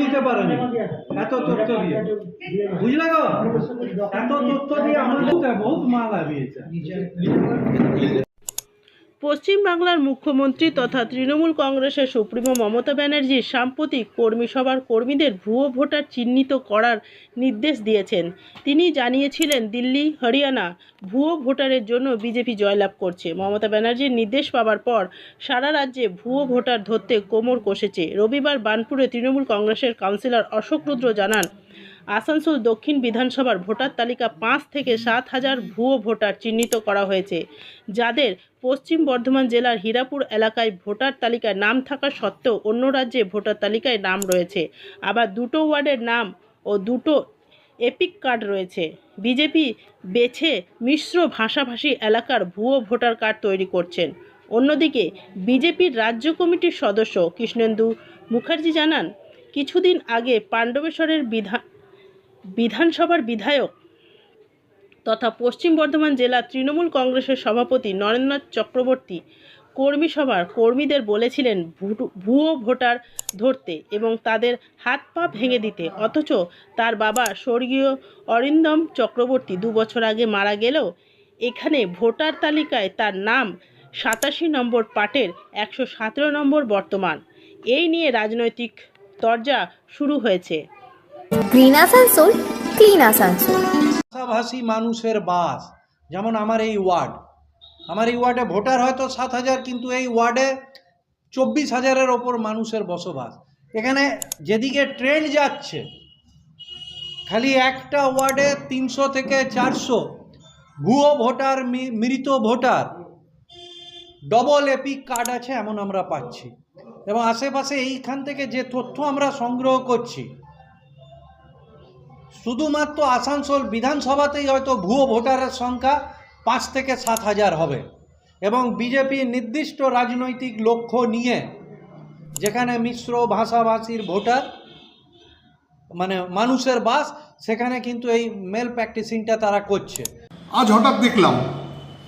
দিতে পারেনি। এত তথ্য দিয়ে। বুঝলে গো? এত তথ্য দিয়ে আমাদের বহুত মাল হারিয়েছে। পশ্চিমবাংলার মুখ্যমন্ত্রী তথা তৃণমূল কংগ্রেসের সুপ্রিমো মমতা ব্যানার্জি সাম্প্রতিক কর্মী সভার কর্মীদের ভুয়ো ভোটার চিহ্নিত করার নির্দেশ দিয়েছেন। তিনি জানিয়েছিলেন, দিল্লি, হরিয়ানা ভুয়ো ভোটারের জন্য বিজেপি জয়লাভ করছে। মমতা ব্যানার্জির নির্দেশ পাওয়ার পর সারা রাজ্যে ভুয়ো ভোটার ধরতে কোমর কষেছে। রবিবার বানপুরে তৃণমূল কংগ্রেসের কাউন্সিলর অশোক রুদ্র জানান আসানসোল দক্ষিণ বিধানসভার ভোটার তালিকা পাঁচ থেকে সাত হাজার ভুয়ো ভোটার চিহ্নিত করা হয়েছে, যাদের পশ্চিম বর্ধমান জেলার হীরাপুর এলাকায় ভোটার তালিকায় নাম থাকা সত্ত্বেও অন্য রাজ্যে ভোটার তালিকায় নাম রয়েছে। আবার দুটো ওয়ার্ডের নাম ও দুটো এপিক কার্ড রয়েছে। বিজেপি বেছে মিশ্র ভাষাভাষী এলাকার ভুয়ো ভোটার কার্ড তৈরি করছেন। অন্যদিকে বিজেপির রাজ্য কমিটির সদস্য কৃষ্ণেন্দু মুখার্জি জানান, কিছুদিন আগে পাণ্ডবেশ্বরের বিধান বিধানসভার বিধায়ক তথা পশ্চিম বর্ধমান জেলা তৃণমূল কংগ্রেসের সভাপতি নরেন্দ্রনাথ চক্রবর্তী কর্মী সভার কর্মীদের বলেছিলেন ভুয়ো ভোটার ধরতে এবং তাদের হাত পা ভেঙে দিতে। অথচ তার বাবা স্বর্গীয় অরিন্দম চক্রবর্তী দু বছর আগে মারা গেলেও এখানে ভোটার তালিকায় তার নাম সাতাশি নম্বর পাটের একশো সতেরো নম্বর বর্তমান। এই নিয়ে রাজনৈতিক তরজা শুরু হয়েছে। গ্রিন আসানসোল ক্লিন আসানসোল ভাষাভাষী মানুষের বাস, যেমন আমার এই ওয়ার্ড। আমার এই ওয়ার্ডে ভোটার হয়তো সাত হাজার, কিন্তু এই ওয়ার্ডে চব্বিশ হাজারের ওপর মানুষের বসবাস। এখানে যেদিকে ট্রেন যাচ্ছে, খালি একটা ওয়ার্ডে তিনশো থেকে চারশো ভুয়ো ভোটার মৃত ভোটার ডবল এপিক কার্ড আছে এমন আমরা পাচ্ছি। এবং আশেপাশে এইখান থেকে যে তথ্য আমরা সংগ্রহ করছি শুধুমাত্র আসানসোল বিধানসভাতেই হয়তো ভুয়ো ভোটারের সংখ্যা পাঁচ থেকে সাত হাজার হবে। এবং বিজেপি নির্দিষ্ট রাজনৈতিক লক্ষ্য নিয়ে যেখানে মিশ্র ভাষাভাষীর ভোটার মানে মানুষের বাস, সেখানে কিন্তু এই মেল প্র্যাকটিসিংটা তারা করছে। আজ হঠাৎ দেখলাম,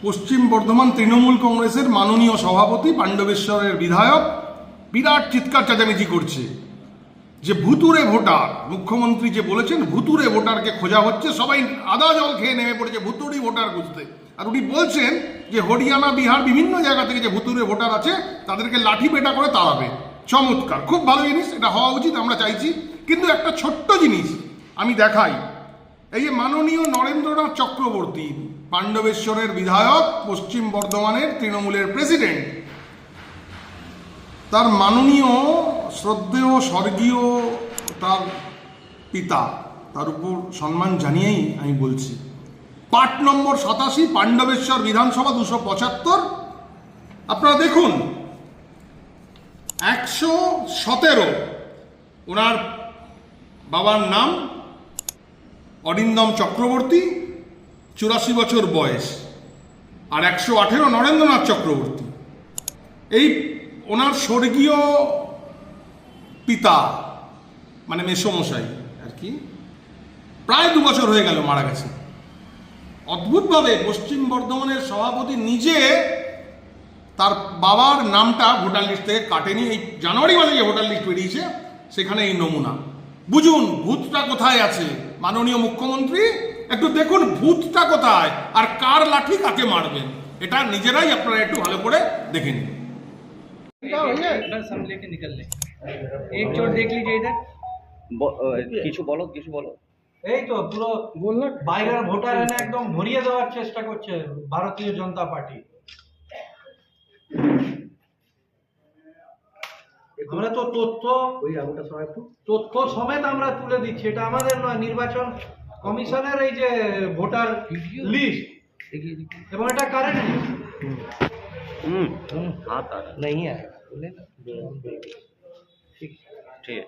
পশ্চিম বর্ধমান তৃণমূল কংগ্রেসের মাননীয় সভাপতি পাণ্ডবেশ্বরের বিধায়ক বিরাট চিৎকার চেঁচামেচি করছে। যে ভুতুরে ভোটার, মুখ্যমন্ত্রী যে বলেছেন ভুতুরে ভোটারকে খোঁজা হচ্ছে, সবাই আদা জল খেয়ে নেমে পড়েছে ভুতুরি ভোটার খুঁজতে আর উনি বলছেন যে হরিয়ানা, বিহার, বিভিন্ন জায়গা থেকে যে ভুতুরে ভোটার আছে, তাদেরকে লাঠি পেটা করে তাড়াবে। চমৎকার, খুব ভালো জিনিস, এটা হওয়া উচিত, আমরা চাইছি। কিন্তু একটা ছোট্ট জিনিস আমি দেখাই। এই যে মাননীয় নরেন্দ্রনাথ চক্রবর্তী, পাণ্ডবেশ্বরের বিধায়ক, পশ্চিম বর্ধমানের তৃণমূলের প্রেসিডেন্ট, তার মাননীয় শ্রদ্ধেয়, স্বর্গীয় তার পিতা, তার উপর সম্মান জানিয়েই আমি বলছি। পার্ট নম্বর সাতাশি, পাণ্ডবেশ্বর বিধানসভা দুশো পঁচাত্তর। আপনারা দেখুন, একশো সতেরো, ওনার বাবার নাম অরিন্দম চক্রবর্তী, চুরাশি বছর বয়স, আর একশো আঠেরো নরেন্দ্রনাথ চক্রবর্তী। এই ওনার স্বর্গীয় পিতা মানে মেসমশাই আর কি প্রায় দু বছর হয়ে গেল মারা গেছে। অদ্ভুতভাবে পশ্চিম বর্ধমানের সভাপতি নিজে তার বাবার নামটা ভোটার লিস্ট থেকে কাটেনি। এই জানুয়ারি মাসে যে ভোটার লিস্ট বেরিয়েছে সেখানে এই নমুনা। বুঝুন ভূতটা কোথায় আছে? মাননীয় মুখ্যমন্ত্রী একটু দেখুন ভূতটা কোথায় আর কার লাঠি কাকে মারবেন এটা নিজেরাই আপনারা একটু ভালো করে দেখে নিন। बस हम लेके निकल लें एक चोट देख लीजिए इधर ব- আহ, কিছু বলো কিছু বলো এই তো পুরো বাইরের ভোটার এনে একদম ভরিয়ে দেওয়ার চেষ্টা করছে ভারতীয় জনতা পার্টি আমরা তো তথ্য ওই আগুনটা সময় একটু তথ্য সমেত আমরা তুলে দিচ্ছি এটা আমাদের নয় নির্বাচন কমিশনের এই যে ভোটার লিস্ট এবং এটা কারেন্ট হুম হাত আর नहीं है 这